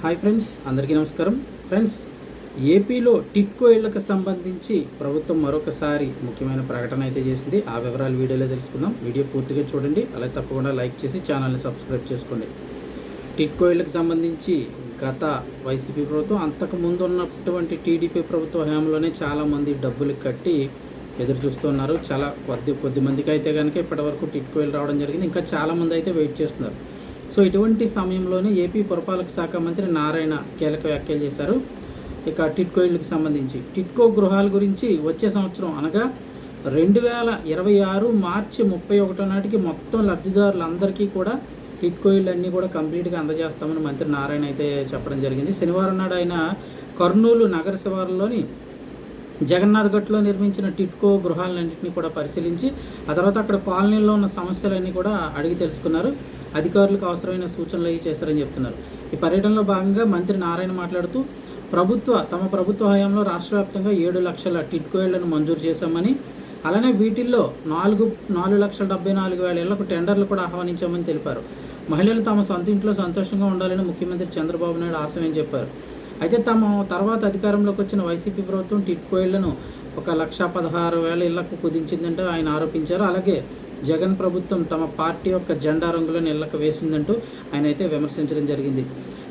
Hi friends అందరికీ నమస్కారం. Friends ఏపీలో టిట్కో ఇళ్ళకు సంబంధించి ప్రభుత్వం మరొకసారి ముఖ్యమైన ప్రకటన అయితే చేసింది. ఆ వివరాలు వీడియోలో తెలుసుకుందాం. వీడియో పూర్తిగా చూడండి. అలా తప్పకుండా లైక్ చేసి ఛానల్ని సబ్స్క్రైబ్ చేసుకోండి. టిట్కో ఇళ్ళకు సంబంధించి గత వైసీపీ ప్రభుత్వం అంతకు ముందు ఉన్నటువంటి టీడీపీ ప్రభుత్వ హయాంలోనే చాలామంది డబ్బులు కట్టి ఎదురు చూస్తున్నారు చాలా కొద్ది కొద్ది మందికి అయితే కనుక ఇప్పటివరకు టిట్కో ఇల్లు రావడం జరిగింది. ఇంకా చాలామంది అయితే వెయిట్ చేస్తున్నారు. సో ఇటువంటి సమయంలోనే ఏపీ పురపాలక శాఖ మంత్రి నారాయణ కీలక వ్యాఖ్యలు చేశారు. ఇక టిట్కో సంబంధించి టిట్కో గృహాల గురించి వచ్చే సంవత్సరం అనగా రెండు వేల ఇరవై ఆరు మార్చి ముప్పై ఒకటో నాటికి మొత్తం లబ్ధిదారులందరికీ కూడా టిట్కో ఇళ్ళు అన్నీ కూడా కంప్లీట్గా అందజేస్తామని మంత్రి నారాయణ అయితే చెప్పడం జరిగింది. శనివారం నాడు ఆయన కర్నూలు నగర శివారులోని జగన్నాథ్గట్లో నిర్మించిన టిట్కో గృహాలన్నింటినీ కూడా పరిశీలించి ఆ తర్వాత అక్కడ కాలనీలో ఉన్న సమస్యలన్నీ కూడా అడిగి తెలుసుకున్నారు. అధికారులకు అవసరమైన సూచనలు అవి చేశారని చెప్తున్నారు. ఈ పర్యటనలో భాగంగా మంత్రి నారాయణ మాట్లాడుతూ ప్రభుత్వ తమ ప్రభుత్వ హయాంలో రాష్ట్ర వ్యాప్తంగా ఏడు లక్షల టిట్కో ఇళ్ళను మంజూరు చేశామని అలానే వీటిల్లో నాలుగు నాలుగు లక్షల డెబ్బై నాలుగు వేల ఇళ్ళకు టెండర్లు కూడా ఆహ్వానించామని తెలిపారు. మహిళలు తమ సొంత ఇంట్లో సంతోషంగా ఉండాలని ముఖ్యమంత్రి చంద్రబాబు నాయుడు ఆశయం చెప్పారు అయితే తమ తర్వాత అధికారంలోకి వచ్చిన వైసీపీ ప్రభుత్వం టిట్కో ఇళ్ళను ఒక లక్ష పదహారు వేల ఇళ్ళకు కుదించిందంటూ ఆయన ఆరోపించారు. అలాగే జగన్ ప్రభుత్వం తమ పార్టీ యొక్క జెండా రంగులను ఇళ్ళకు వేసిందంటూ ఆయన అయితే విమర్శించడం జరిగింది.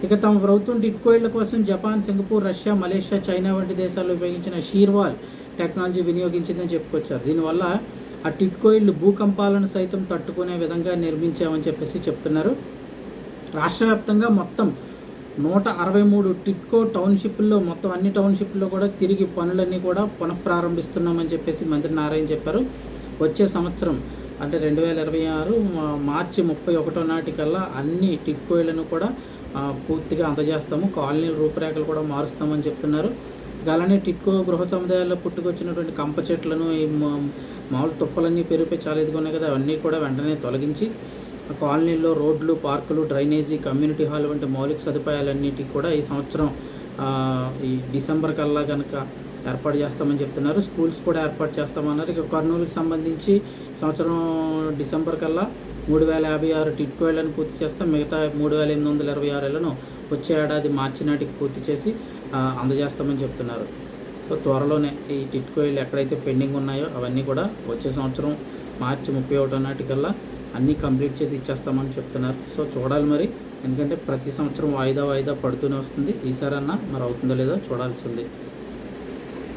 ఇక తమ ప్రభుత్వం టిట్కో ఇళ్ళ కోసం Japan Singapore Russia Malaysia China వంటి దేశాలు ఉపయోగించిన షీర్వాల్ టెక్నాలజీ వినియోగించిందని చెప్పుకొచ్చారు. దీనివల్ల ఆ టిట్కో ఇళ్ళు భూకంపాలను సైతం తట్టుకునే విధంగా నిర్మించామని చెప్పేసి చెప్తున్నారు. రాష్ట్ర వ్యాప్తంగా మొత్తం నూట అరవై మూడు టిట్కో టౌన్షిప్ల్లో మొత్తం అన్ని టౌన్షిప్లో కూడా తిరిగి పనులన్నీ కూడా పునఃప్రారంభిస్తున్నామని చెప్పేసి మంత్రి నారాయణ చెప్పారు. వచ్చే సంవత్సరం అంటే రెండు వేల ఇరవై ఆరు మార్చి ముప్పై ఒకటో నాటికల్లా అన్ని టిక్కోయిలను కూడా పూర్తిగా అందజేస్తాము. కాలనీల రూపురేఖలు కూడా మారుస్తామని చెప్తున్నారు. అలానే టిట్కో గృహ సముదాయాల్లో పుట్టుకొచ్చినటువంటి కంప చెట్లను ఈ మామూలు తుప్పలన్నీ పెరిగిపోయి చాలా ఇదిగా ఉన్నాయి కదా అవన్నీ కూడా వెంటనే తొలగించి కాలనీల్లో రోడ్లు పార్కులు డ్రైనేజీ కమ్యూనిటీ హాల్ వంటి మౌలిక సదుపాయాలన్నిటికీ కూడా ఈ సంవత్సరం ఈ డిసెంబర్ కల్లా కనుక ఏర్పాటు చేస్తామని చెప్తున్నారు. స్కూల్స్ కూడా ఏర్పాటు చేస్తామన్నారు. ఇక కర్నూలుకి సంబంధించి సంవత్సరం డిసెంబర్ కల్లా మూడు వేల యాభై ఆరు టిట్కోళ్ళను పూర్తి చేస్తాం. మిగతా మూడు వేల ఎనిమిది వందల ఇరవై ఆరులను వచ్చే ఏడాది మార్చి నాటికి పూర్తి చేసి అందజేస్తామని చెప్తున్నారు. సో త్వరలోనే ఈ టిట్కోయిలు ఎక్కడైతే పెండింగ్ ఉన్నాయో అవన్నీ కూడా వచ్చే సంవత్సరం మార్చి ముప్పై ఒకటో నాటికల్లా అన్నీ కంప్లీట్ చేసి ఇచ్చేస్తామని చెప్తున్నారు. సో చూడాలి మరి. ఎందుకంటే ప్రతి సంవత్సరం వాయిదా వాయిదా పడుతూనే వస్తుంది. ఈసారన్నా మరి అవుతుందో లేదో చూడాల్సి ఉంది